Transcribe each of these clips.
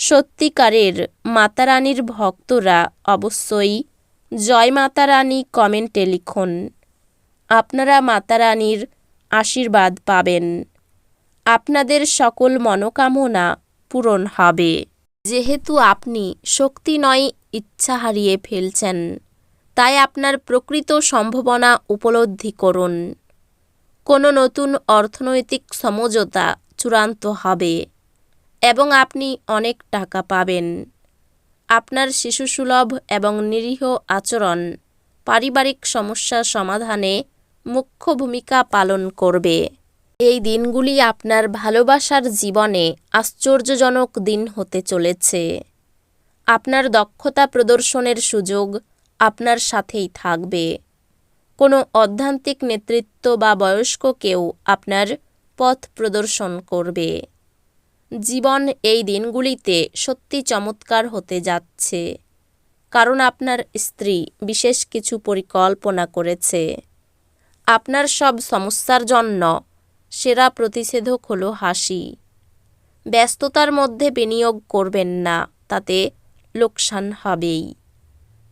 সত্যিকারের মাতারানীর ভক্তরা অবশ্যই জয় মাতারানী কমেন্টে লিখুন। আপনারা মাতারানীর আশীর্বাদ পাবেন। আপনাদের সকল মনোকামনা পূরণ হবে। যেহেতু আপনি শক্তি নয়, ইচ্ছা হারিয়ে ফেলছেন, তাই আপনার প্রকৃত সম্ভাবনা উপলব্ধি করুন। কোনো নতুন অর্থনৈতিক সমঝোতা চূড়ান্ত হবে। এবং আপনি অনেক টাকা পাবেন। আপনার শিশুসুলভ এবং নিরীহ আচরণ পারিবারিক সমস্যা সমাধানে মুখ্য ভূমিকা পালন করবে। এই দিনগুলি আপনার ভালোবাসার জীবনে আশ্চর্যজনক দিন হতে চলেছে। আপনার দক্ষতা প্রদর্শনের সুযোগ আপনার সাথেই থাকবে। কোনো অধ্যান্তিক নেতৃত্ব বা বয়স্ক কেউ আপনার পথ প্রদর্শন করবে। জীবন এই দিনগুলিতে সত্যি চমৎকার হতে যাচ্ছে। কারণ আপনার স্ত্রী বিশেষ কিছু পরিকল্পনা করেছে। আপনার সব সমস্যার জন্য সেরা প্রতিষেধক হলো হাসি। ব্যস্ততার মধ্যে বিনিয়োগ করবেন না, তাতে লোকসান হবেই।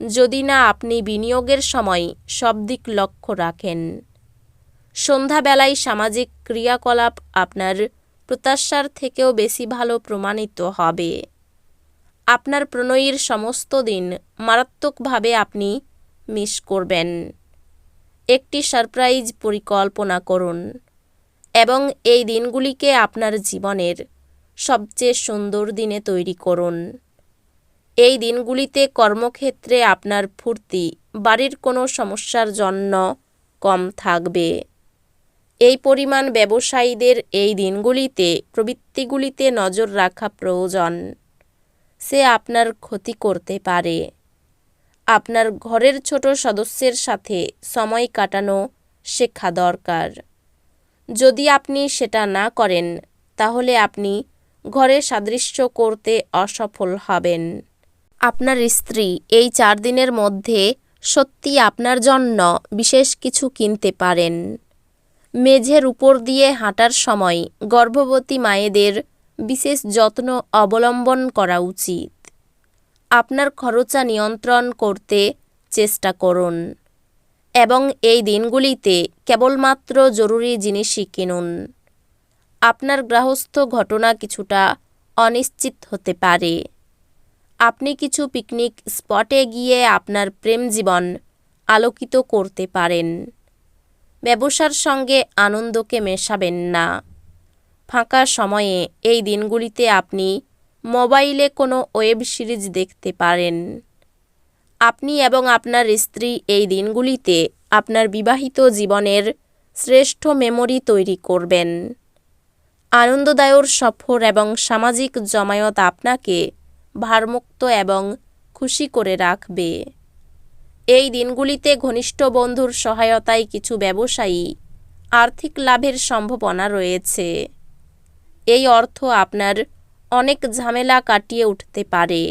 যদি না আপনি বিনিয়োগের সময় সব দিক লক্ষ্য রাখেন। সন্ধ্যাবেলায় সামাজিক ক্রিয়াকলাপ আপনার প্রত্যাশার থেকেও বেশি ভালো প্রমাণিত হবে। আপনার প্রণয়ীর সমস্ত দিন মারাত্মকভাবে আপনি মিস করবেন। একটি সারপ্রাইজ পরিকল্পনা করুন এবং এই দিনগুলিকে আপনার জীবনের সবচেয়ে সুন্দর দিনে তৈরি করুন। এই দিনগুলিতে কর্মক্ষেত্রে আপনার ফুর্তি, বাড়ির কোনো সমস্যার জন্য কম থাকবে। এই পরিমাণ ব্যবসায়ীদের এই দিনগুলিতে, প্রবৃত্তিগুলিতে নজর রাখা প্রয়োজন। সে আপনার ক্ষতি করতে পারে। আপনার ঘরের ছোট সদস্যের সাথে সময় কাটানো শেখা দরকার। যদি আপনি সেটা না করেন, তাহলে আপনি ঘরে সাদৃশ্য করতে অসফল হবেন। আপনার স্ত্রী এই চার দিনের মধ্যে সত্যি আপনার জন্য বিশেষ কিছু কিনতে পারেন। মেঝের উপর দিয়ে হাঁটার সময় গর্ভবতী মায়েদের বিশেষ যত্ন অবলম্বন করা উচিত। আপনার খরচা নিয়ন্ত্রণ করতে চেষ্টা করুন এবং এই দিনগুলিতে কেবলমাত্র জরুরি জিনিসই কিনুন। আপনার গ্রাহস্থ ঘটনা কিছুটা অনিশ্চিত হতে পারে। আপনি কিছু পিকনিক স্পটে গিয়ে আপনার প্রেম জীবন আলোকিত করতে পারেন। ব্যবসার সঙ্গে আনন্দকে মেশাবেন না। ফাঁকা সময়ে এই দিনগুলিতে আপনি মোবাইলে কোনো ওয়েব সিরিজ দেখতে পারেন। আপনি এবং আপনার স্ত্রী এই দিনগুলিতে আপনার বিবাহিত জীবনের শ্রেষ্ঠ মেমোরি তৈরি করবেন। আনন্দদায়ক সফর এবং সামাজিক জমায়েত আপনাকে ভারমুক্ত এবং খুশি করে রাখবে। এই দিনগুলিতে ঘনিষ্ঠ বন্ধুর সহায়তায় কিছু ব্যবসায়ী আর্থিক লাভের সম্ভাবনা রয়েছে। এই অর্থ আপনার অনেক ঝামেলা কাটিয়ে উঠতে পারে।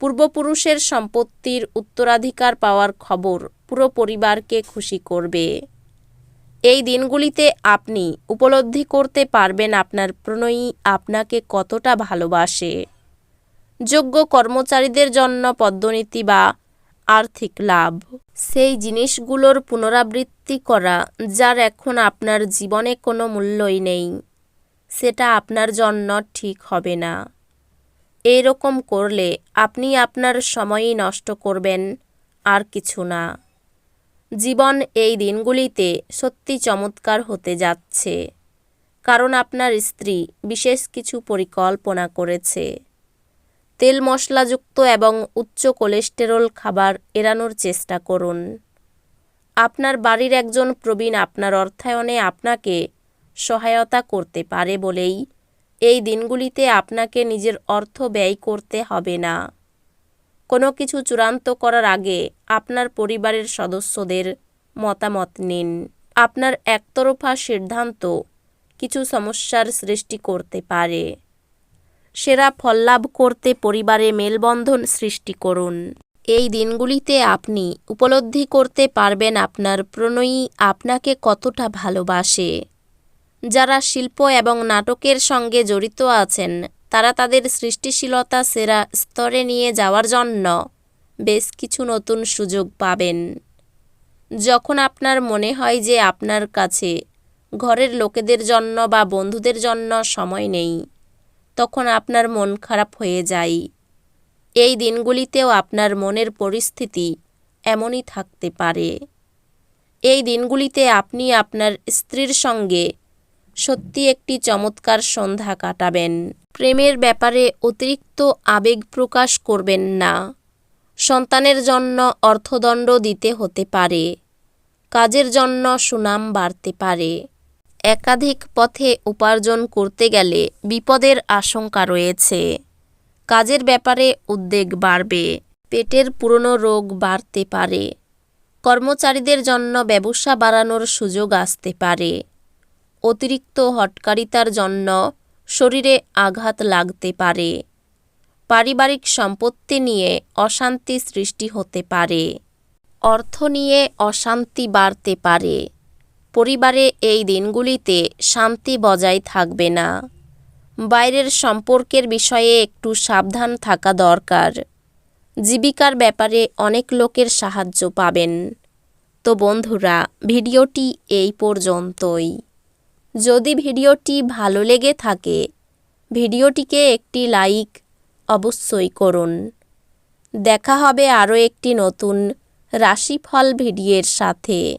পূর্বপুরুষের সম্পত্তির উত্তরাধিকার পাওয়ার খবর পুরো পরিবারকে খুশি করবে। এই দিনগুলিতে আপনি উপলব্ধি করতে পারবেন আপনার প্রণয়ী আপনাকে কতটা ভালোবাসে। যোগ্য কর্মচারীদের জন্য পদ্মনীতি বা আর্থিক লাভ। সেই জিনিসগুলোর পুনরাবৃত্তি করা, যার এখন আপনার জীবনে কোনো মূল্যই নেই, সেটা আপনার জন্য ঠিক হবে না। এরকম করলে আপনি আপনার সময়ই নষ্ট করবেন, আর কিছু না। জীবন এই দিনগুলিতে সত্যি চমৎকার হতে যাচ্ছে, কারণ আপনার স্ত্রী বিশেষ কিছু পরিকল্পনা করেছে। তেল মশলাযুক্ত এবং উচ্চ কোলেস্টেরল খাবার এড়ানোর চেষ্টা করুন। আপনার বাড়ির একজন প্রবীণ আপনার অর্থায়নে আপনাকে সহায়তা করতে পারে বলেই এই দিনগুলিতে আপনাকে নিজের অর্থ ব্যয় করতে হবে না। কোনো কিছু চূড়ান্ত করার আগে আপনার পরিবারের সদস্যদের মতামত নিন। আপনার একতরফা সিদ্ধান্ত কিছু সমস্যার সৃষ্টি করতে পারে। সেরা ফল লাভ করতে পরিবারে মেলবন্ধন সৃষ্টি করুন। এই দিনগুলিতে আপনি উপলব্ধি করতে পারবেন আপনার প্রণয়ী আপনাকে কতটা ভালোবাসে। যারা শিল্প এবং নাটকের সঙ্গে জড়িত আছেন, তারা তাদের সৃষ্টিশীলতা সেরা স্তরে নিয়ে যাওয়ার জন্য বেশ কিছু নতুন সুযোগ পাবেন। যখন আপনার মনে হয় যে আপনার কাছে ঘরের লোকেদের জন্য বা বন্ধুদের জন্য সময় নেই তখন আপনার মন খারাপ হয়ে যায়। এই দিনগুলিতেও আপনার মনের পরিস্থিতি এমনই থাকতে পারে। এই দিনগুলিতে আপনি আপনার স্ত্রীর সঙ্গে সত্যি একটি চমৎকার সন্ধ্যা কাটাবেন। প্রেমের ব্যাপারে অতিরিক্ত আবেগ প্রকাশ করবেন না। সন্তানের জন্য অর্থদণ্ড দিতে হতে পারে। কাজের জন্য সুনাম বাড়তে পারে। একাধিক পথে উপার্জন করতে গেলে বিপদের আশঙ্কা রয়েছে। কাজের ব্যাপারে উদ্বেগ বাড়বে, পেটের পুরনো রোগ বাড়তে পারে, কর্মচারীদের জন্য ব্যবসা বাড়ানোর সুযোগ আসতে পারে, অতিরিক্ত হটকারিতার জন্য শরীরে আঘাত লাগতে পারে, পারিবারিক সম্পত্তি নিয়ে অশান্তি সৃষ্টি হতে পারে, অর্থ নিয়ে অশান্তি বাড়তে পারে। পরিবারে এই দিনগুলিতে শান্তি বজায় থাকবে না। বাইরের সম্পর্কের বিষয়ে একটু সাবধান থাকা দরকার। জীবিকার ব্যাপারে অনেক লোকের সাহায্য পাবেন। তো বন্ধুরা, ভিডিওটি এই পর্যন্তই। যদি ভিডিওটি ভালো লেগে থাকে, ভিডিওটিকে একটি লাইক অবশ্যই করুন। দেখা হবে আরও একটি নতুন রাশিফল ভিডিওর সাথে।